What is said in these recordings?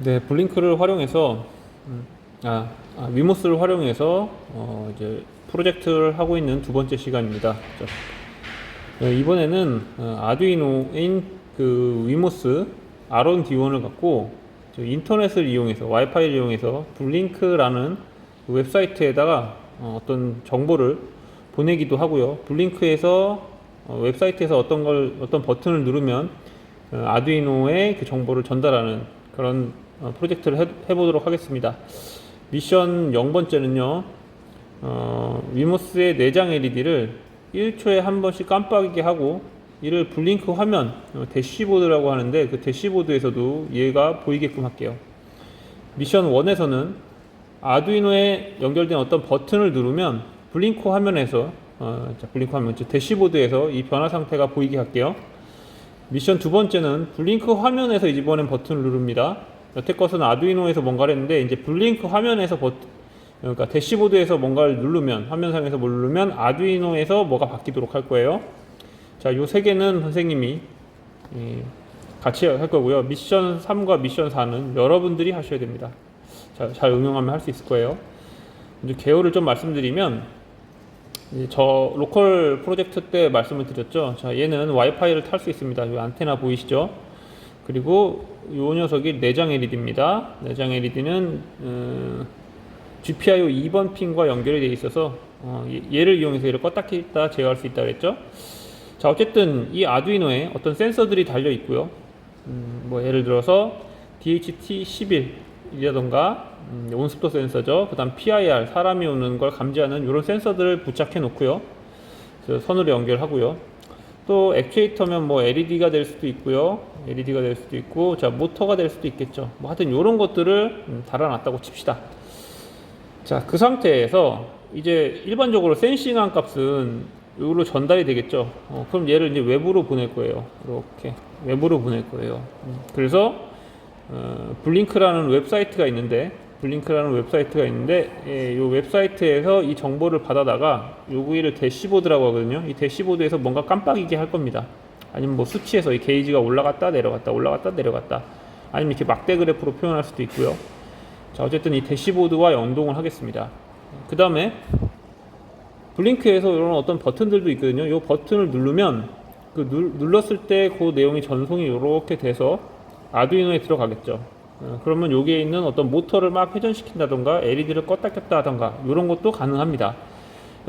네, 블링크를 활용해서 음, 아, 아, 위모스를 활용해서 어, 이제 프로젝트를 하고 있는 두 번째 시간입니다. 자, 네, 이번에는 어, 아두이노인 그 위모스 아론 D1을 갖고 저 인터넷을 이용해서 와이파이를 이용해서 블링크라는 그 웹사이트에다가 어, 어떤 정보를 보내기도 하고요. 블링크에서 어, 웹사이트에서 어떤 걸 어떤 버튼을 누르면 어, 아두이노에 그 정보를 전달하는 그런 어, 프로젝트를 해, 해보도록 하겠습니다. 미션 0번째는요. 어, 위모스의 내장 LED를 1초에 한 번씩 깜빡이게 하고 이를 블링크 화면 어, 대시보드라고 하는데 그 대시보드에서도 얘가 보이게끔 할게요. 미션 1에서는 아두이노에 연결된 어떤 버튼을 누르면 블링크 화면에서 어, 자, 블링크 화면 즉 대시보드에서 이 변화 상태가 보이게 할게요. 미션 두 번째는 블링크 화면에서 이번엔 버튼을 누릅니다. 여태 것은 아두이노에서 뭔가를 했는데 이제 블링크 화면에서 버튼 그러니까 대시보드에서 뭔가를 누르면 화면상에서 뭘 누르면 아두이노에서 뭐가 바뀌도록 할 거예요. 자, 요 세 개는 선생님이 예, 같이 할 거고요. 미션 3과 미션 4는 여러분들이 하셔야 됩니다. 자, 잘 응용하면 할 수 있을 거예요. 이제 개요를 좀 말씀드리면 저 로컬 프로젝트 때 말씀을 드렸죠. 자, 얘는 와이파이를 탈 수 있습니다. 이 안테나 보이시죠? 그리고 이 녀석이 내장 LED입니다. 내장 LED는 어, GPIO 2번 핀과 연결이 되어 있어서 어, 얘- 얘를 이용해서 얘를 껐다 켰다 제어할 수 있다 그랬죠. 자, 어쨌든 이 아두이노에 어떤 센서들이 달려 있고요. 음, 뭐 예를 들어서 DHT11이라던가 음, 온습도 센서죠. 그다음 PIR 사람이 오는 걸 감지하는 이런 센서들을 부착해 놓고요. 선으로 연결하고요. 또 액추에이터면 뭐 LED가 될 수도 있고요. LED가 될 수도 있고, 자 모터가 될 수도 있겠죠. 뭐 하여튼 이런 것들을 음, 달아놨다고 칩시다. 자, 그 상태에서 이제 일반적으로 센싱한 값은 이걸로 전달이 되겠죠. 어, 그럼 얘를 이제 외부로 보낼 거예요. 이렇게 외부로 보낼 거예요. 음, 그래서 어, 블링크라는 웹사이트가 있는데 블링크라는 웹사이트가 있는데 예, 이 웹사이트에서 이 정보를 받아다가 요구이를 대시보드라고 하거든요. 이 대시보드에서 뭔가 깜빡이게 할 겁니다. 아니면 뭐 수치에서 이 게이지가 올라갔다 내려갔다 올라갔다 내려갔다 아니면 이렇게 막대 그래프로 표현할 수도 있고요. 자 어쨌든 이 대시보드와 연동을 하겠습니다. 그 다음에 블링크에서 이런 어떤 버튼들도 있거든요. 이 버튼을 누르면 그 눌, 눌렀을 때 그 내용이 전송이 이렇게 돼서 아두이노에 들어가겠죠. 어, 그러면 여기에 있는 어떤 모터를 막 회전시킨다던가 LED를 껐다 켰다 하던가 이런 것도 가능합니다.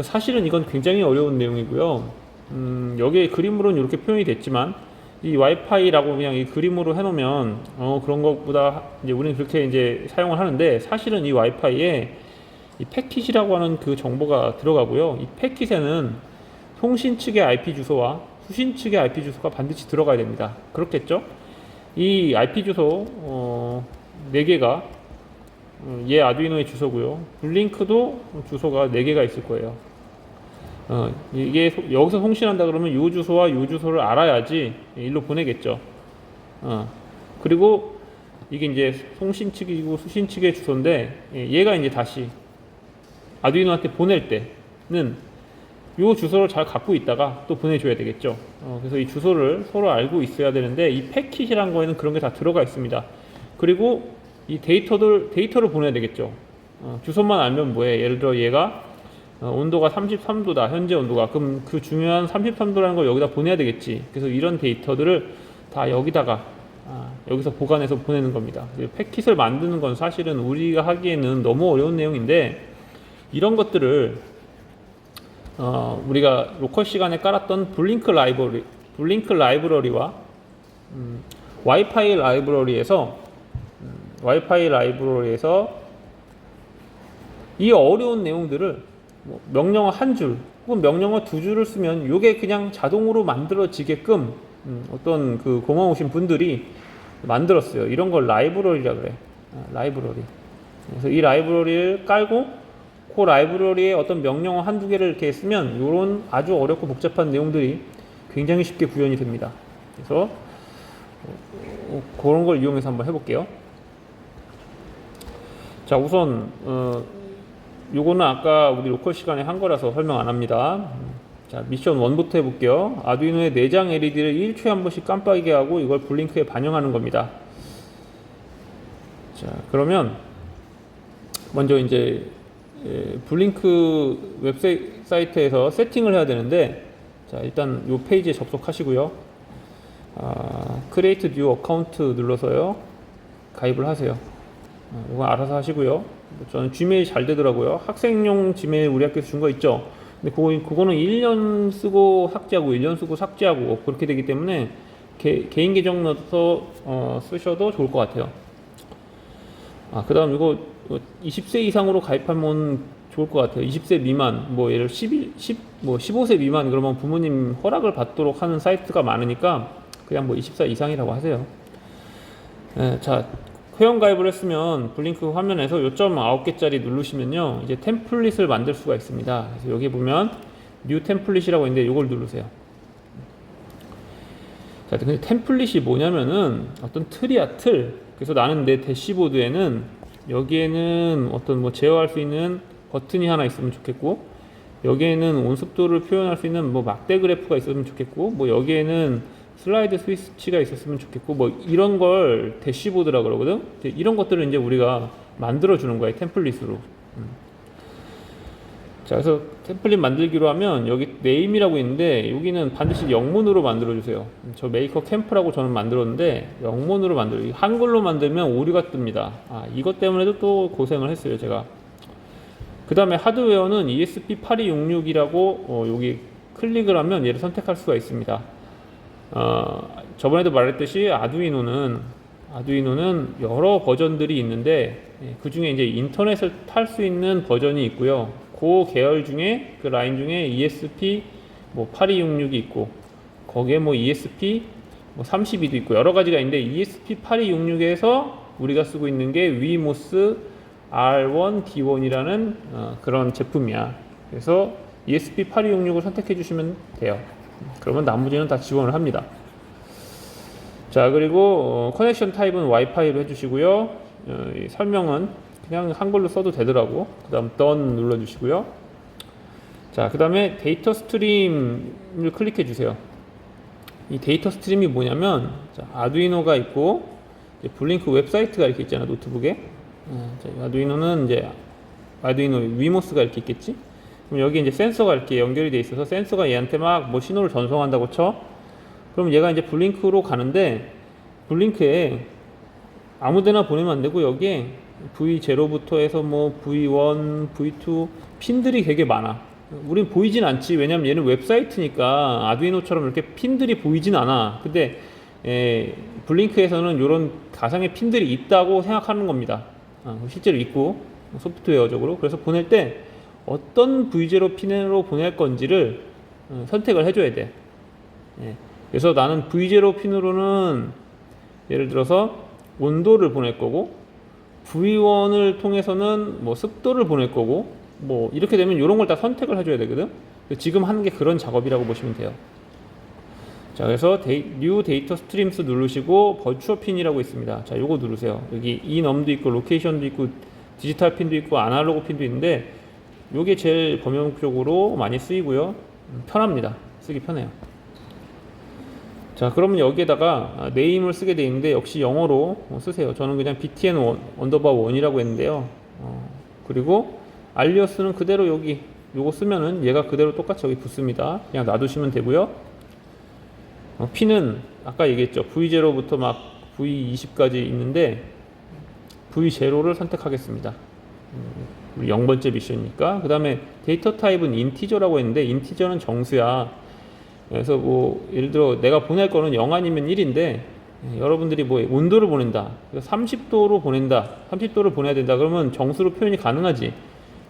사실은 이건 굉장히 어려운 내용이고요. 음, 여기에 그림으로는 이렇게 표현이 됐지만 이 와이파이라고 그냥 이 그림으로 해놓으면 어, 그런 것보다 이제 우리는 그렇게 이제 사용을 하는데 사실은 이 와이파이에 이 패킷이라고 하는 그 정보가 들어가고요. 이 패킷에는 송신 측의 IP 주소와 수신 측의 IP 주소가 반드시 들어가야 됩니다. 그렇겠죠? 이 IP 주소 어, 4개가 어, 얘 아두이노의 주소고요. 블링크도 주소가 4개가 있을 거예요. 어, 이게 소- 여기서 송신한다 그러면 요 주소와 요 주소를 알아야지 일로 보내겠죠. 어, 그리고 이게 이제 송신 측이고 수신 측의 주소인데 예, 얘가 이제 다시 아두이노한테 보낼 때는 요 주소를 잘 갖고 있다가 또 보내줘야 되겠죠. 어, 그래서 이 주소를 서로 알고 있어야 되는데 이 패킷이란 거에는 그런 게 다 들어가 있습니다. 그리고 이 데이터들 데이터를 보내야 되겠죠. 어, 주소만 알면 뭐해? 예를 들어 얘가 어, 온도가 33도다 현재 온도가 그럼 그 중요한 33도라는 걸 여기다 보내야 되겠지. 그래서 이런 데이터들을 다 여기다가 아, 여기서 보관해서 보내는 겁니다. 그리고 패킷을 만드는 건 사실은 우리가 하기에는 너무 어려운 내용인데 이런 것들을 어, 우리가 로컬 시간에 깔았던 블링크 라이브러리, 블링크 라이브러리와 음, 와이파이 라이브러리에서 음, 와이파이 라이브러리에서 이 어려운 내용들을 뭐 명령어 한 줄 혹은 명령어 두 줄을 쓰면 이게 그냥 자동으로 만들어지게끔 음, 어떤 그 고마우신 분들이 만들었어요. 이런 걸 라이브러리라 그래. 아, 라이브러리. 그래서 이 라이브러리를 깔고 그 라이브러리에 어떤 명령어 한두 개를 이렇게 쓰면 이런 아주 어렵고 복잡한 내용들이 굉장히 쉽게 구현이 됩니다. 그래서 어, 그런 걸 이용해서 한번 해볼게요. 자, 우선 어, 요거는 아까 우리 로컬 시간에 한 거라서 설명 안 합니다. 자, 미션 1부터 해볼게요. 아두이노의 내장 LED를 1초에 한 번씩 깜빡이게 하고 이걸 블링크에 반영하는 겁니다. 자, 그러면 먼저 이제 예, 블링크 웹사이트에서 세팅을 해야 되는데 자, 일단 이 페이지에 접속하시고요. 아, 크리에이트 뉴 어카운트 눌러서요. 가입을 하세요. 어, 이거 알아서 하시고요. 뭐 저는 지메일 잘 되더라고요. 학생용 지메일 우리 학교에서 준 거 있죠. 근데 그거, 그거는 1년 쓰고 삭제하고 1년 쓰고 삭제하고 그렇게 되기 때문에 개, 인 계정 넣어서 어, 쓰셔도 좋을 것 같아요. 아, 그 다음 이거 20세 이상으로 가입하면 좋을 것 같아요. 20세 미만, 뭐 예를 11, 10, 뭐 15세 미만 그러면 부모님 허락을 받도록 하는 사이트가 많으니까 그냥 뭐 24 이상이라고 하세요. 예, 자, 회원 가입을 했으면 블링크 화면에서 요점 9개짜리 누르시면요. 이제 템플릿을 만들 수가 있습니다. 그래서 여기 보면 뉴 템플릿이라고 있는데 이걸 누르세요. 자, 근데 템플릿이 뭐냐면은 어떤 틀이야, 틀. 그래서 나는 내 대시보드에는 여기에는 어떤 뭐 제어할 수 있는 버튼이 하나 있으면 좋겠고, 여기에는 온습도를 표현할 수 있는 뭐 막대 그래프가 있으면 좋겠고, 뭐 여기에는 슬라이드 스위치가 있었으면 좋겠고, 뭐 이런 걸 대시보드라 그러거든. 이런 것들을 이제 우리가 만들어 주는 거예요, 템플릿으로. 음. 자, 그래서 템플릿 만들기로 하면 여기 네임이라고 있는데 여기는 반드시 영문으로 만들어 주세요. 저 메이커 캠프라고 저는 만들었는데 영문으로 만들어. 한글로 만들면 오류가 뜹니다. 아, 이것 때문에도 또 고생을 했어요, 제가. 그 다음에 하드웨어는 E ESP8266이라고 어, 여기 클릭을 하면 얘를 선택할 수가 있습니다. 어, 저번에도 말했듯이 아두이노는 아두이노는 여러 버전들이 있는데 그 중에 이제 인터넷을 탈 수 있는 버전이 있고요. 그 계열 중에 그 라인 중에 ESP 뭐 8266이 있고 거기에 뭐 ESP 뭐 32도 있고 여러 가지가 있는데 ESP 8266에서 우리가 쓰고 있는 게 위모스 R1 D1이라는 어, 그런 제품이야. 그래서 ESP 8266을 선택해 주시면 돼요. 그러면 나머지는 다 지원을 합니다. 자 그리고 어, 커넥션 타입은 와이파이로 해주시고요. 어, 이 설명은 그냥 한글로 써도 되더라고. 그 다음 done 눌러주시고요. 자, 그 다음에 데이터 스트림을 클릭해 주세요. 이 데이터 스트림이 뭐냐면, 자, 아두이노가 있고, 이제 블링크 웹사이트가 이렇게 있잖아, 노트북에. 어, 자, 아두이노는 이제, 아두이노 위모스가 이렇게 있겠지? 그럼 여기 이제 센서가 이렇게 연결이 돼 있어서 센서가 얘한테 막 뭐 신호를 전송한다고 쳐. 그럼 얘가 이제 블링크로 가는데, 블링크에 아무데나 보내면 안 되고, 여기에 V0부터 해서 뭐 V1, V2 핀들이 되게 많아. 우린 보이진 않지. 왜냐면 얘는 웹사이트니까 아두이노처럼 이렇게 핀들이 보이진 않아. 근데 에, 블링크에서는 이런 가상의 핀들이 있다고 생각하는 겁니다. 아, 실제로 있고 소프트웨어적으로. 그래서 보낼 때 어떤 V0 핀으로 보낼 건지를 어, 선택을 해줘야 돼. 예. 그래서 나는 V0 핀으로는 예를 들어서 온도를 보낼 거고 V1을 통해서는 뭐 습도를 보낼 거고 뭐 이렇게 되면 이런 걸 다 선택을 해줘야 되거든. 지금 하는 게 그런 작업이라고 보시면 돼요. 자, 그래서 데이, 뉴 데이터 스트림스 누르시고 버추어 핀이라고 있습니다. 자, 요거 누르세요. 여기 이 넘도 있고 로케이션도 있고 디지털 핀도 있고 아날로그 핀도 있는데 요게 제일 범용적으로 많이 쓰이고요. 음, 편합니다. 쓰기 편해요. 자, 그러면 여기에다가 네임을 쓰게 되어 있는데 역시 영어로 쓰세요. 저는 그냥 btn 원, 언더바 원이라고 했는데요. 어, 그리고 알리어스는 그대로 여기 요거 쓰면은 얘가 그대로 똑같이 여기 붙습니다. 그냥 놔두시면 되고요. 어, P는 아까 얘기했죠. V0부터 막 V20까지 있는데 V0를 선택하겠습니다. 음, 우리 0번째 미션이니까. 그 다음에 데이터 타입은 인티저라고 했는데 인티저는 정수야. 그래서 뭐 예를 들어 내가 보낼 거는 0 아니면 1인데 예, 여러분들이 뭐 온도를 보낸다. 30도로 보낸다. 30도를 보내야 된다. 그러면 정수로 표현이 가능하지.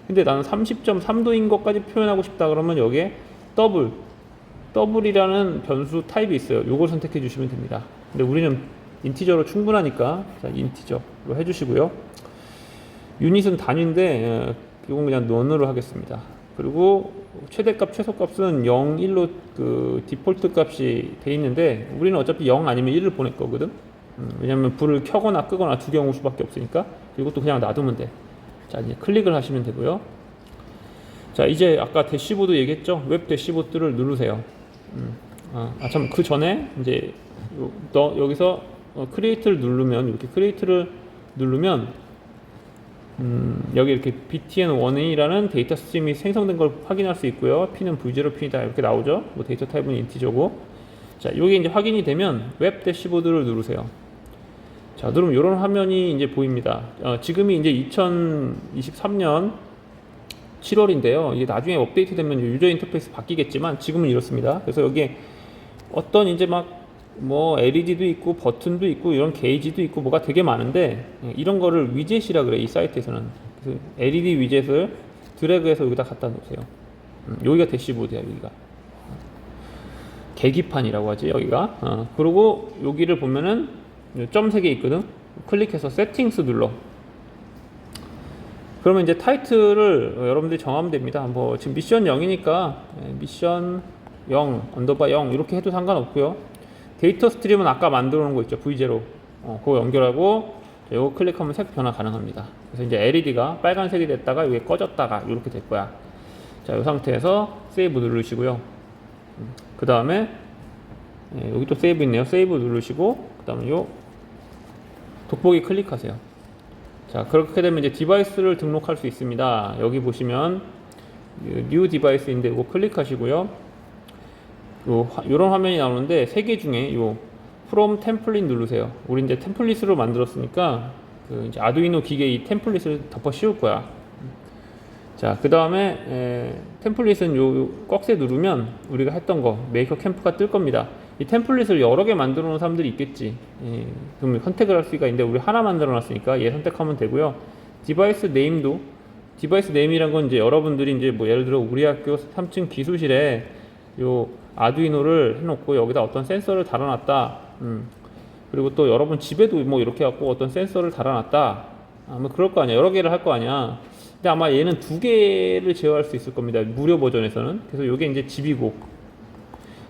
근데 나는 30.3도인 것까지 표현하고 싶다. 그러면 여기에 더블 더블이라는 변수 타입이 있어요. 요걸 선택해 주시면 됩니다. 근데 우리는 인티저로 충분하니까 자, 인티저로 해 주시고요. 유닛은 단위인데 이건 예, 그냥 논으로 하겠습니다. 그리고 최대값, 최소값은 0, 1로 그 디폴트 값이 돼 있는데 우리는 어차피 0 아니면 1을 보낼 거거든. 음, 왜냐면 불을 켜거나 끄거나 두 경우 수밖에 없으니까 이것도 그냥 놔두면 돼. 자 이제 클릭을 하시면 되고요. 자 이제 아까 대시보드 얘기했죠. 웹 대시보드를 누르세요. 음, 아참 그 전에 이제 요, 너 여기서 어, 크리에이트를 누르면 이렇게 크리에이트를 누르면 음, 여기 이렇게 btn1a라는 데이터 스트림이 생성된 걸 확인할 수 있고요. p는 v0 핀이다 이렇게 나오죠. 뭐 데이터 타입은 인티저고. 자, 이게 이제 확인이 되면 웹 대시보드를 누르세요. 자, 그럼 이런 화면이 이제 보입니다. 어, 지금이 이제 2023년 7월인데요. 이게 나중에 업데이트 되면 유저 인터페이스 바뀌겠지만 지금은 이렇습니다. 그래서 여기에 어떤 이제 막 뭐 LED도 있고 버튼도 있고 이런 게이지도 있고 뭐가 되게 많은데 예, 이런 거를 위젯이라 그래 이 사이트에서는. 그래서 LED 위젯을 드래그해서 여기다 갖다 놓으세요. 음, 여기가 대시보드야 여기가. 계기판이라고 하지 여기가. 어, 그리고 여기를 보면은 점세개 있거든? 클릭해서 세팅스 눌러. 그러면 이제 타이틀을 여러분들이 정하면 됩니다. 뭐 지금 미션 0이니까 미션 0 언더바 0 이렇게 해도 상관없고요 데이터 스트림은 아까 만들어 놓은 거 있죠 V0 어, 그거 연결하고 이거 클릭하면 색 변화 가능합니다 그래서 이제 LED가 빨간색이 됐다가 이게 꺼졌다가 이렇게 될 거야 자, 이 상태에서 세이브 누르시고요 그 다음에 예, 여기 또 세이브 있네요. 세이브 누르시고 그 다음에 요 돋보기 클릭하세요. 자 그렇게 되면 이제 디바이스를 등록할 수 있습니다. 여기 보시면 뉴 디바이스인데 이거 클릭하시고요. 요 화- 요런 화면이 나오는데 세 개 중에 요 from 템플릿 누르세요. 우리 이제 템플릿으로 만들었으니까 그 이제 아두이노 기계 이 템플릿을 덮어 씌울 거야. 자, 그 다음에 템플릿은 요, 요 꺽쇠 누르면 우리가 했던 거 메이커 캠프가 뜰 겁니다. 이 템플릿을 여러 개 만들어 놓은 사람들이 있겠지. 예, 그럼 선택을 할 수가 있는데 우리 하나 만들어 놨으니까 얘 선택하면 되고요. 디바이스 네임도 디바이스 네임이란 건 이제 여러분들이 이제 뭐 예를 들어 우리 학교 3층 기술실에 요 아두이노를 해놓고 여기다 어떤 센서를 달아놨다. 음. 그리고 또 여러분 집에도 뭐 이렇게 갖고 어떤 센서를 달아놨다. 아마 그럴 거 아니야. 여러 개를 할 거 아니야. 근데 아마 얘는 두 개를 제어할 수 있을 겁니다. 무료 버전에서는. 그래서 이게 이제 집이고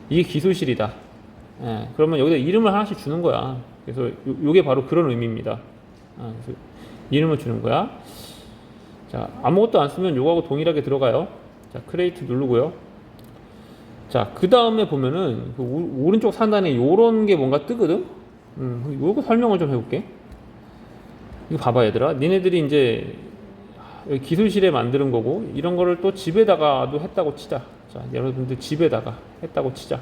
이게 기술실이다. 예, 그러면 여기다 이름을 하나씩 주는 거야. 그래서 요, 요게 바로 그런 의미입니다. 아, 이름을 주는 거야. 자, 아무것도 안 쓰면 요거하고 동일하게 들어가요. 자, 크레이트 누르고요. 자, 그 다음에 보면은 그 오- 오른쪽 상단에 요런 게 뭔가 뜨거든? 음, 요거 설명을 좀 해볼게. 이거 봐봐, 얘들아. 니네들이 이제 여기 기술실에 만드는 거고, 이런 거를 또 집에다가도 했다고 치자. 자, 여러분들 집에다가 했다고 치자.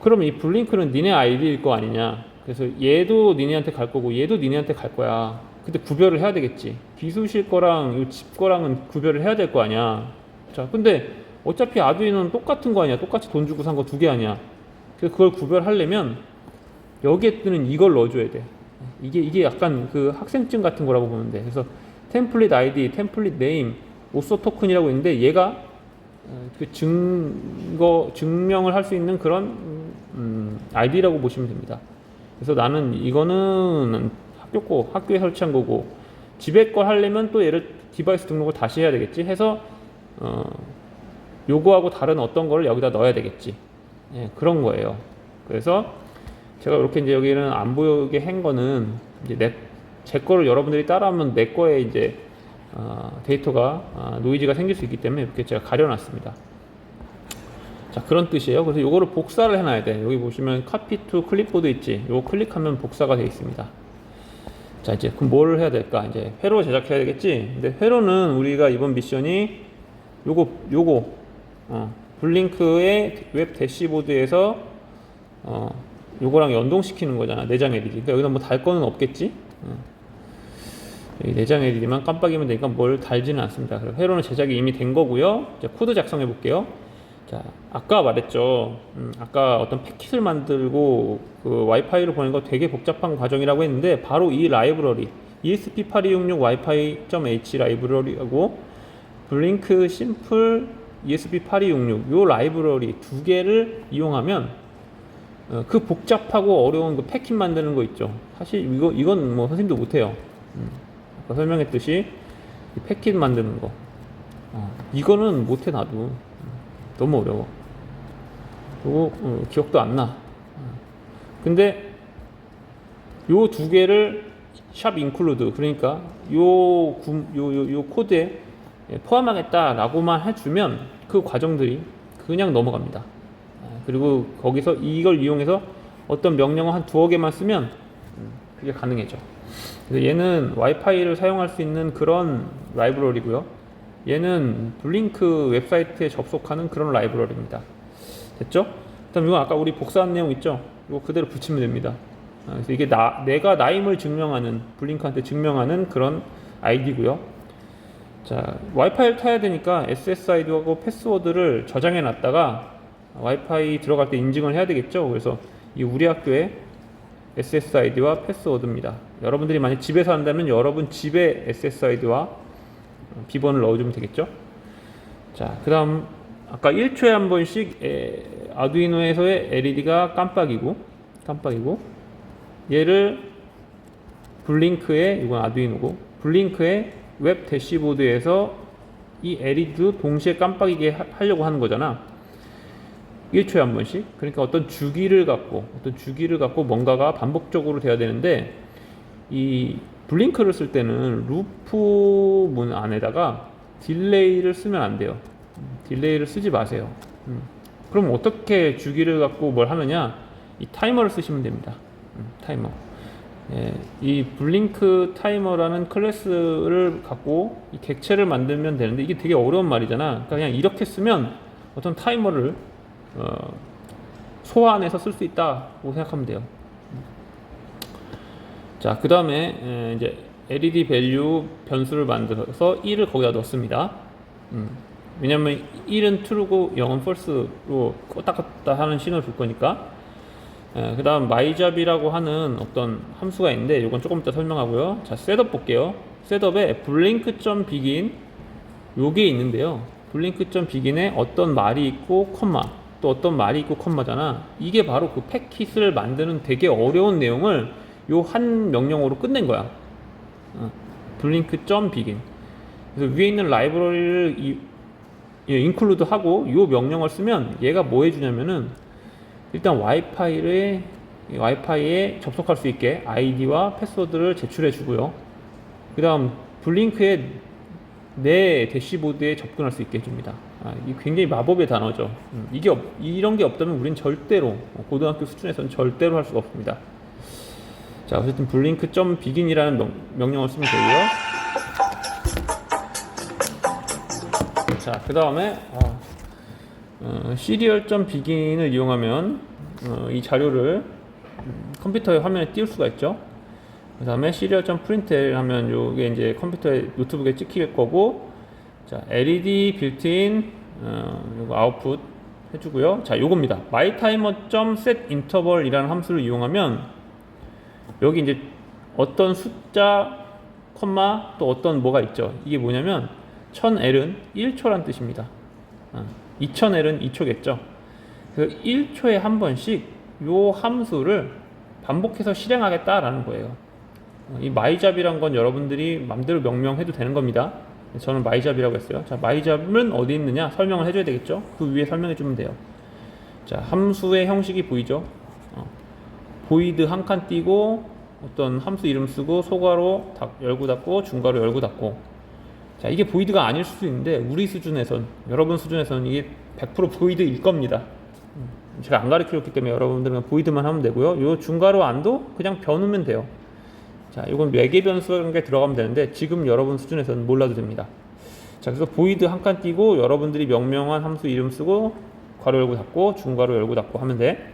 그럼 이 블링크는 니네 아이디일 거 아니냐. 그래서 얘도 니네한테 갈 거고, 얘도 니네한테 갈 거야. 근데 구별을 해야 되겠지. 기술실 거랑 이 집 거랑은 구별을 해야 될 거 아니야. 자, 근데 어차피 아두이노는 똑같은 거 아니야. 똑같이 돈 주고 산 거 두 개 아니야. 그래서 그걸 구별하려면 여기에 뜨는 이걸 넣어줘야 돼. 이게 이게 약간 그 학생증 같은 거라고 돼. 그래서 템플릿 아이디, 템플릿 네임, 오소 토큰이라고 있는데 얘가 어, 그 증거 증명을 할 수 있는 그런 음, 아이디라고 보시면 됩니다. 그래서 나는 이거는 학교 거 학교에 설치한 거고 집에 거 하려면 또 얘를 디바이스 등록을 다시 해야 되겠지. 해서 어, 요거하고 다른 어떤 거를 여기다 넣어야 되겠지. 예, 그런 거예요. 그래서 제가 이렇게 이제 여기는 안 보이게 한 거는 이제 내, 제 거를 여러분들이 따라하면 내 거에 이제 어, 데이터가 아, 노이즈가 생길 수 있기 때문에 이렇게 제가 가려놨습니다. 자 그런 뜻이에요. 그래서 요거를 복사를 해놔야 돼. 여기 보시면 카피 투 클립보드 있지. 요거 클릭하면 복사가 되어 있습니다. 자 이제 그럼 뭘 해야 될까? 이제 회로 제작해야 되겠지. 근데 회로는 우리가 이번 미션이 요거 요거 어, 블링크의 웹 대시보드에서 어, 요거랑 연동시키는 거잖아 내장 LED 그러니까 여기다 뭐달 거는 없겠지? 어. 내장 LED만 깜빡이면 되니까 뭘 달지는 않습니다. 그래서 회로는 제작이 이미 된 거고요. 자, 코드 작성해 볼게요. 자 아까 말했죠. 음, 아까 어떤 패킷을 만들고 그 와이파이를 보내는 거 되게 복잡한 과정이라고 했는데 바로 이 라이브러리 E ESP8266 Wi-Fi.h 라이브러리하고 블링크 심플 ESP8266 요 라이브러리 두 개를 이용하면 어, 그 복잡하고 어려운 그 패킷 만드는 거 있죠. 사실 이거 이건 뭐 선생님도 못 해요. 음, 아까 설명했듯이 이 패킷 만드는 거 어, 이거는 못해 나도 음, 너무 어려워. 그리고 어, 기억도 안 나. 어. 근데 요 두 개를 샵 인클루드 그러니까 요, 구- 요, 요, 요 코드에 예, 포함하겠다라고만 해주면 그 과정들이 그냥 넘어갑니다. 아, 그리고 거기서 이걸 이용해서 어떤 명령어 한 두어 개만 쓰면 음, 그게 가능해져. 그래서 얘는 와이파이를 사용할 수 있는 그런 라이브러리고요. 얘는 블링크 웹사이트에 접속하는 그런 라이브러리입니다. 됐죠? 그다음 이거 아까 우리 복사한 내용 있죠? 이거 그대로 붙이면 됩니다. 아, 그래서 이게 나, 내가 나임을 증명하는 블링크한테 증명하는 그런 아이디고요. 자, 와이파이를 타야 되니까 SSID하고 패스워드를 저장해 놨다가 와이파이 들어갈 때 인증을 해야 되겠죠. 그래서 이 우리 학교에 SSID와 패스워드입니다. 여러분들이 만약 집에서 한다면 여러분 집에 SSID와 비번을 넣어주면 되겠죠. 자, 그 다음 아까 1초에 한 번씩 에, 아두이노에서의 LED가 깜빡이고 깜빡이고 얘를 블링크에 이건 아두이노고 블링크에 웹 대시보드에서 이 LED도 동시에 깜빡이게 하- 하려고 하는 거잖아. 1초에 한 번씩. 그러니까 어떤 주기를 갖고 어떤 주기를 갖고 뭔가가 반복적으로 돼야 되는데 이 블링크를 쓸 때는 루프 문 안에다가 딜레이를 쓰면 안 돼요. 음, 딜레이를 쓰지 마세요. 음. 그럼 어떻게 주기를 갖고 뭘 하느냐? 이 타이머를 쓰시면 됩니다. 음, 타이머. 예, 이 블링크 타이머라는 클래스를 갖고 이 객체를 만들면 되는데 이게 되게 어려운 말이잖아. 그러니까 그냥 이렇게 쓰면 어떤 타이머를 어, 소환해서 쓸 수 있다고 생각하면 돼요. 자, 그 다음에 이제 LED 밸류 변수를 만들어서 1을 거기다 넣습니다. 음, 왜냐면 1은 true고 0은 false로 껐다 껐다 하는 신호를 줄 거니까. 그 다음 myjob이라고 하는 어떤 함수가 있는데 이건 조금 이따 설명하고요. 자, 셋업 볼게요. 셋업에 blink.begin 요게 있는데요. blink.begin에 어떤 말이 있고 컴마 또 어떤 말이 있고 컴마잖아. 이게 바로 그 패킷을 만드는 되게 어려운 내용을 요 한 명령어로 끝낸 거야. 어, blink.begin. 그래서 위에 있는 라이브러리를 이, 예, include 하고 요 명령을 쓰면 얘가 뭐 해주냐면은 일단 와이파이를 이 와이파이에 접속할 수 있게 아이디와 패스워드를 제출해 주고요. 그 다음 블링크에 내 대시보드에 접근할 수 있게 해줍니다. 아, 이 굉장히 마법의 단어죠. 음, 이게 없, 이런 게 없다면 우린 절대로 어, 고등학교 수준에서는 절대로 할 수가 없습니다. 자, 어쨌든 블링크.begin이라는 명, 명령을 쓰면 되고요. 자, 그 다음에 어, 어, 시리얼.begin을 이용하면 어, 이 자료를 음, 컴퓨터의 화면에 띄울 수가 있죠. 그 다음에 시리얼.printl 하면 요게 이제 컴퓨터에 노트북에 찍힐 거고 자 LED 빌트인 어, 요거 아웃풋 해주고요. 자 요겁니다. mytimer.setInterval이라는 함수를 이용하면 여기 이제 어떤 숫자 컴마 또 어떤 뭐가 있죠. 이게 뭐냐면 1000L은 1초란 뜻입니다. 어, 2000L은 2초겠죠. 그래서 1초에 한 번씩 요 함수를 반복해서 실행하겠다라는 거예요. 어, 이 마이잡이란 건 여러분들이 맘대로 명명해도 되는 겁니다. 저는 마이잡이라고 했어요. 자, 마이잡은 어디 있느냐 설명을 해줘야 되겠죠. 그 위에 설명해 주면 돼요. 자, 함수의 형식이 보이죠. 어, 보이드 한 칸 띄고 어떤 함수 이름 쓰고 소괄호 닫- 열고 닫고 중괄호 열고 닫고. 자, 이게 보이드가 아닐 수도 있는데 우리 수준에선 여러분 수준에서는 이게 100% 보이드일 겁니다. 음, 제가 안 가르쳐줬기 때문에 여러분들은 보이드만 하면 되고요. 요 중괄호 안도 그냥 변으면 돼요. 자, 이건 외계 게 들어가면 되는데 지금 여러분 수준에서는 몰라도 됩니다. 자, 그래서 보이드 한 칸 띄고 여러분들이 명명한 함수 이름 쓰고 괄호 열고 닫고 중괄호 열고 닫고 하면 돼.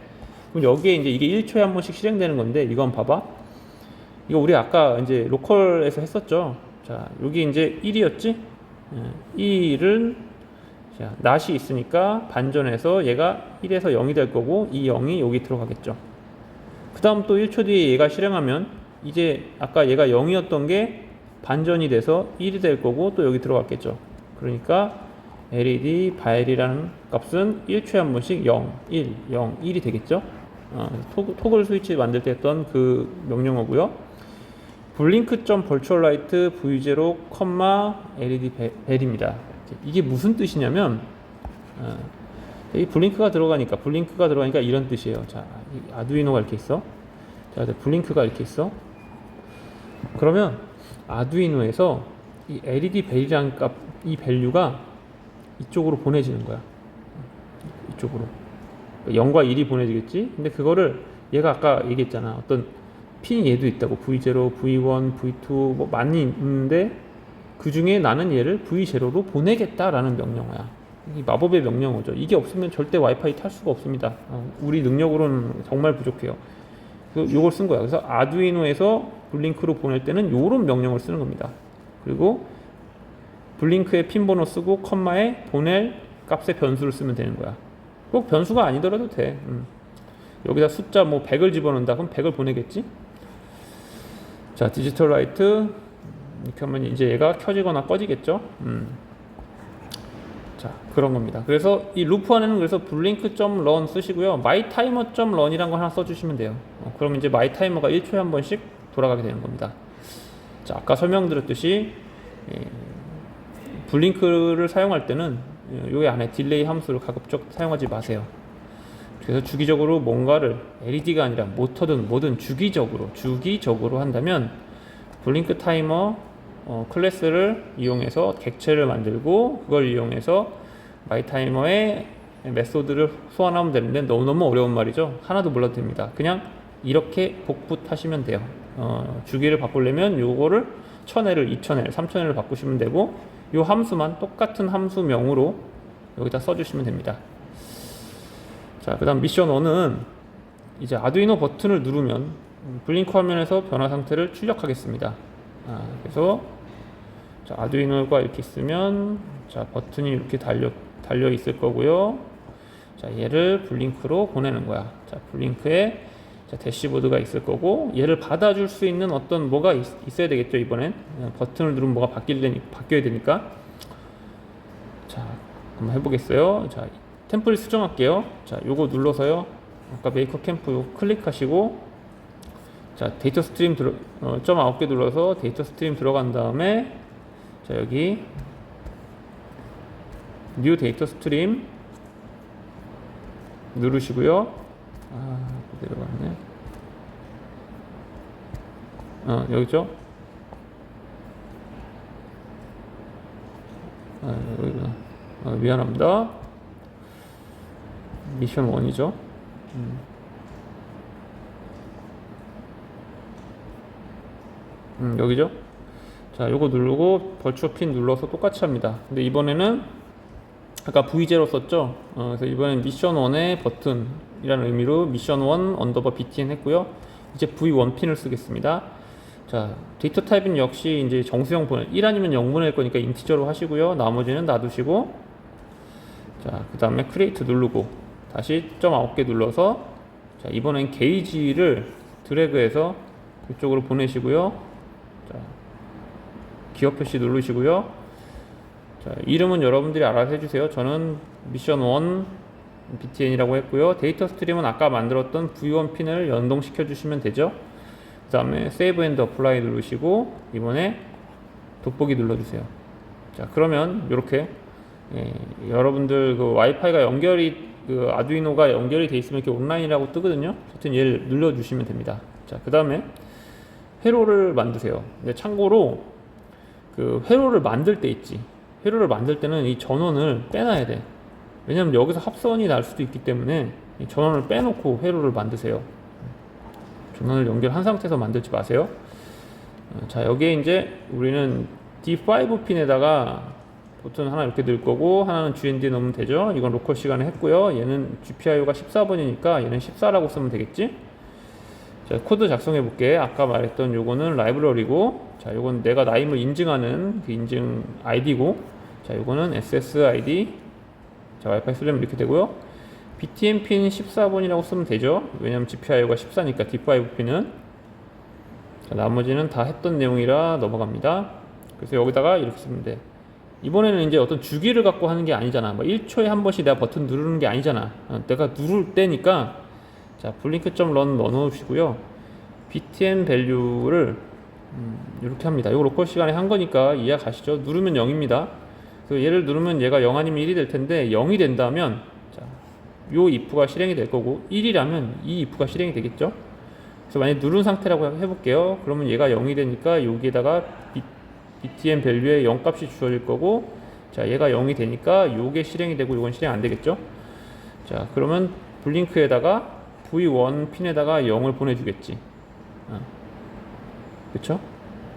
그럼 여기에 이제 이게 1초에 한 번씩 실행되는 건데 이건 봐봐. 이거 우리 아까 이제 로컬에서 했었죠. 자, 여기 이제 1이었지? 1은 자, 낫이 있으니까 반전해서 얘가 1에서 0이 될 거고 이 0이 여기 들어가겠죠. 그 다음 또 1초 뒤에 얘가 실행하면 이제 아까 얘가 0이었던 게 반전이 돼서 1이 될 거고 또 여기 들어갔겠죠. 그러니까 LED 바일이라는 값은 1초에 한 번씩 0, 1, 0, 1이 되겠죠. 어, 토, 토글 스위치 만들 때 했던 그 명령어고요. 블링크.virtuallight v0, LED 벨입니다. 이게 무슨 뜻이냐면 어, 이 블링크가 들어가니까 블링크가 들어가니까 이런 뜻이에요. 자, 이 아두이노가 이렇게 있어. 자, 블링크가 이렇게 있어. 그러면 아두이노에서 이 LED 밸류란 값, 이 밸류가 이쪽으로 보내지는 거야. 이쪽으로. 0과 1이 보내지겠지? 근데 그거를 얘가 아까 얘기했잖아. 어떤 핀이 얘도 있다고 V0, V1, V2 뭐 많이 있는데 그 중에 나는 얘를 V0로 보내겠다라는 명령어야. 이 마법의 명령어죠. 이게 없으면 절대 와이파이 탈 수가 없습니다. 어, 우리 능력으로는 정말 부족해요. 그래서 요걸 쓴 거야. 그래서 아두이노에서 블링크로 보낼 때는 요런 명령을 쓰는 겁니다. 그리고 블링크에 핀 번호 쓰고 컴마에 보낼 값의 변수를 쓰면 되는 거야. 꼭 변수가 아니더라도 돼. 음. 여기다 숫자 뭐 100을 집어넣는다 그럼 100을 보내겠지? 자, 디지털 라이트 이렇게 하면 이제 얘가 켜지거나 꺼지겠죠? 음. 자, 그런 겁니다. 그래서 이 루프 안에는 그래서 블링크.run 쓰시고요. mytimer.run이란 거 하나 써 주시면 돼요. 어, 그럼 이제 mytimer가 1초에 한 번씩 돌아가게 되는 겁니다. 자, 아까 설명드렸듯이 예, 블링크를 사용할 때는 여기 안에 딜레이 함수를 가급적 사용하지 마세요. 그래서 주기적으로 뭔가를 LED가 아니라 모터든 뭐든 주기적으로 주기적으로 한다면 블링크 타이머 어, 클래스를 이용해서 객체를 만들고 그걸 이용해서 마이 타이머의 메소드를 소환하면 되는데 너무너무 어려운 말이죠. 하나도 몰라도 됩니다. 그냥 이렇게 복붙하시면 돼요. 어, 주기를 바꾸려면 요거를 1000L, 2000L, 3000L을 바꾸시면 되고 요 함수만 똑같은 함수명으로 여기다 써주시면 됩니다. 자, 그 다음 미션 1은 이제 아두이노 버튼을 누르면 블링크 화면에서 변화 상태를 출력하겠습니다. 아, 그래서 자, 아두이노가 이렇게 있으면 자, 버튼이 이렇게 달려, 달려 있을 거고요. 자, 얘를 블링크로 보내는 거야. 자, 블링크에 자, 대시보드가 있을 거고 얘를 받아줄 수 있는 어떤 뭐가 있, 어야 되겠죠 이번엔 어, 버튼을 누르면 뭐가 되니, 바뀌어야 되니까 자 한번 해보겠어요 자 템플릿 수정할게요 자 요거 눌러서요 아까 메이커 캠프 요거 클릭하시고 자 데이터 스트림 들어 어, 점 9개 눌러서 데이터 스트림 들어간 다음에 자 여기 뉴 데이터 스트림 누르시고요 아, 내려갔네. 어, 여기죠? 아, 여기구나. 아, 미안합니다. 미션 1이죠? 음. 음, 여기죠? 자, 요거 누르고 벌추어 핀 눌러서 똑같이 합니다. 근데 이번에는 아까 V0 썼죠? 어, 그래서 이번엔 미션 1의 버튼이라는 의미로 미션 1 언더버 BTN 했고요. 이제 V1 핀을 쓰겠습니다. 자, 데이터 타입은 역시 이제 정수형 보내 1 아니면 0 보낼 거니까 인티저로 하시고요. 나머지는 놔두시고 자, 그 다음에 크리에이트 누르고 다시 점 9개 눌러서 자, 이번엔 게이지를 드래그해서 이쪽으로 보내시고요. 자, 기업 표시 누르시고요. 자, 이름은 여러분들이 알아서 해주세요. 저는 미션 1 BTN이라고 했고요. 데이터 스트림은 아까 만들었던 V1 핀을 연동시켜 주시면 되죠. 그 다음에 Save and Apply 누르시고 이번에 돋보기 눌러주세요. 자 그러면 이렇게 예, 여러분들 그 와이파이가 연결이 그 아두이노가 연결이 돼 있으면 이렇게 온라인이라고 뜨거든요. 하여튼 얘를 눌러주시면 됩니다. 자 그 다음에 회로를 만드세요. 근데 참고로 그 회로를 만들 때 있지. 회로를 만들 때는 이 전원을 빼놔야 돼. 왜냐면 여기서 합선이 날 수도 있기 때문에 이 전원을 빼놓고 회로를 만드세요. 전원을 연결한 상태에서 만들지 마세요. 어, 자, 여기에 이제 우리는 D5 핀에다가 버튼 하나 이렇게 넣을 거고 하나는 GND 넣으면 되죠. 이건 로컬 시간에 했고요. 얘는 GPIO가 14번이니까 얘는 14라고 쓰면 되겠지. 자, 코드 작성해 볼게. 아까 말했던 요거는 라이브러리고 자, 요건 내가 나임을 인증하는 그 인증 아이디고 자, 요거는 SSID 자, 와이파이 쓰려면 이렇게 되고요. BTM 핀 14번이라고 쓰면 되죠. 왜냐면 GPIO가 14니까 D5 핀은 자, 나머지는 다 했던 내용이라 넘어갑니다. 그래서 여기다가 이렇게 쓰면 돼. 이번에는 이제 어떤 주기를 갖고 하는 게 아니잖아. 뭐 1초에 한 번씩 내가 버튼 누르는 게 아니잖아. 어, 내가 누를 때니까 자, 블링크.run 넣어 놓으시고요. btn 밸류를 음, 이렇게 합니다. 이거 로컬 시간에 한 거니까 이해 가시죠? 누르면 0입니다. 그래서 얘를 누르면 얘가 0 아니면 1이 될 텐데 0이 된다면 자, 요 if가 실행이 될 거고 1이라면 이 if가 실행이 되겠죠? 그래서 만약 누른 상태라고 해볼게요. 그러면 얘가 0이 되니까 여기에다가 btn 밸류에 0 값이 주어질 거고 자 얘가 0이 되니까 요게 실행이 되고 요건 실행 안 되겠죠? 자 그러면 블링크에다가 V1 핀에다가 0을 보내주겠지. 어. 그쵸?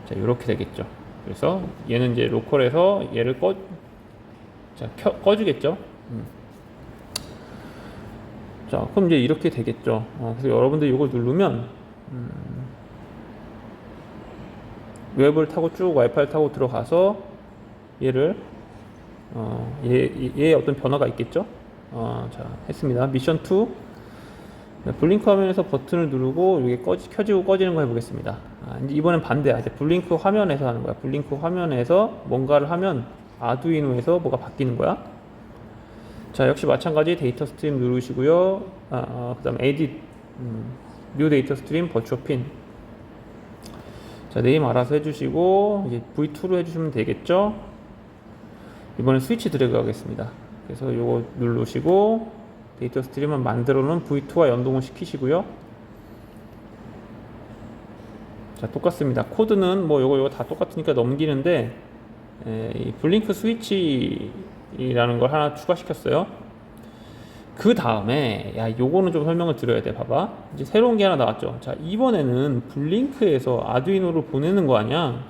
자, 이렇게 되겠죠. 그래서 얘는 이제 로컬에서 얘를 꺼, 자, 켜, 꺼주겠죠. 음. 자, 그럼 이제 이렇게 되겠죠. 어, 그래서 여러분들이 이걸 누르면, 음, 웹을 타고 쭉 와이파이 타고 들어가서 얘를, 어, 얘, 얘- 어떤 변화가 있겠죠. 어, 자, 했습니다. 미션 2. 네, 블링크 화면에서 버튼을 누르고 이게 꺼지, 켜지고 꺼지는 거 해보겠습니다. 아, 이제 이번엔 반대야. 이제 블링크 화면에서 하는 거야. 블링크 화면에서 뭔가를 하면 아두이노에서 뭐가 바뀌는 거야. 자, 역시 마찬가지 데이터 스트림 누르시고요. 아, 아, 그 다음 에딧, 음, 뉴 데이터 스트림 버추어 핀. 자, 네임 알아서 해주시고, 이제 V2로 해주시면 되겠죠? 이번엔 스위치 드래그 하겠습니다. 그래서 요거 누르시고, 데이터 스트림을 만들어 놓은 V2와 연동을 시키시고요. 자, 똑같습니다. 코드는 뭐 요거 요거 다 똑같으니까 넘기는데 에, 이 블링크 스위치라는 걸 하나 추가시켰어요. 그 다음에 야 요거는 좀 설명을 드려야 돼. 봐봐. 이제 새로운 게 하나 나왔죠. 자, 이번에는 블링크에서 아두이노로 보내는 거 아니야?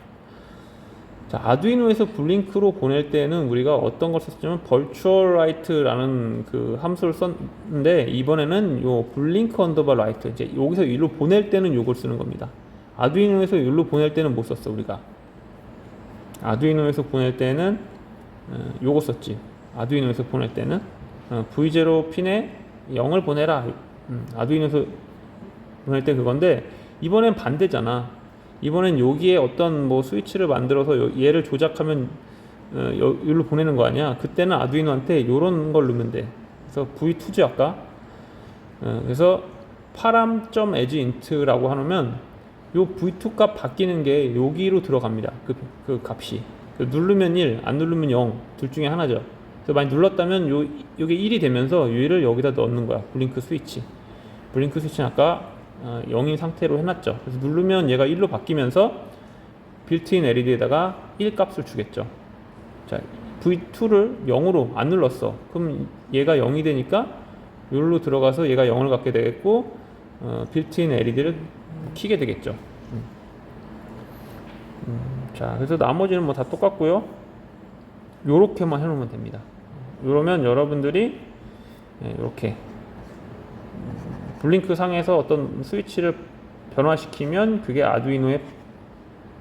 자, 아두이노에서 블링크로 보낼 때는 우리가 어떤 걸 썼냐면 virtualWrite라는 그 함수를 썼는데 이번에는 요 블링크 언더바 라이트 이제 여기서 일로 보낼 때는 요걸 쓰는 겁니다. 아두이노에서 일로 보낼 때는 못 썼어 우리가. 아두이노에서 보낼 때는 어, 요거 썼지. 아두이노에서 보낼 때는 어, V0 핀에 0을 보내라. 음, 아두이노에서 보낼 때 그건데 이번엔 반대잖아. 이번엔 여기에 어떤 뭐 스위치를 만들어서 요- 얘를 조작하면 어, 여- 여기로 보내는 거 아니야. 그때는 아두이노한테 요런 걸 넣으면 돼. 그래서 V2지 아까. 어, 그래서 param.edgeint라고 하면 요 V2 값 바뀌는 게 여기로 들어갑니다. 그, 그 값이. 그 누르면 1, 안 누르면 0. 둘 중에 하나죠. 그래서 많이 눌렀다면 요, 요게 1이 되면서 얘를 여기다 넣는 거야. 블링크 스위치. 블링크 스위치는 아까 어, 0인 상태로 해놨죠. 그래서 누르면 얘가 1로 바뀌면서 빌트인 LED에다가 1 값을 주겠죠. 자, V2를 0으로 안 눌렀어. 그럼 얘가 0이 되니까 여기로 들어가서 얘가 0을 갖게 되겠고 어, 빌트인 LED를 키게 되겠죠. 음. 음, 자, 그래서 나머지는 뭐 다 똑같고요. 요렇게만 해놓으면 됩니다. 요러면 여러분들이 이렇게 블링크 상에서 어떤 스위치를 변화시키면 그게 아두이노에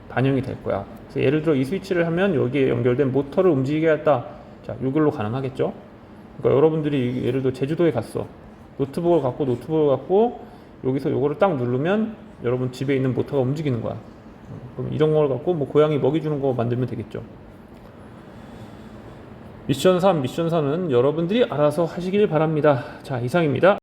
반영이 될 거야. 그래서 예를 들어 이 스위치를 하면 여기에 연결된 모터를 움직이게 했다. 자, 이걸로 가능하겠죠? 그러니까 여러분들이 예를 들어 제주도에 갔어. 노트북을 갖고 노트북을 갖고 여기서 요거를 딱 누르면 여러분 집에 있는 모터가 움직이는 거야. 그럼 이런 걸 갖고 뭐 고양이 먹이 주는 거 만들면 되겠죠. 미션 3, 미션 4는 여러분들이 알아서 하시길 바랍니다. 자, 이상입니다.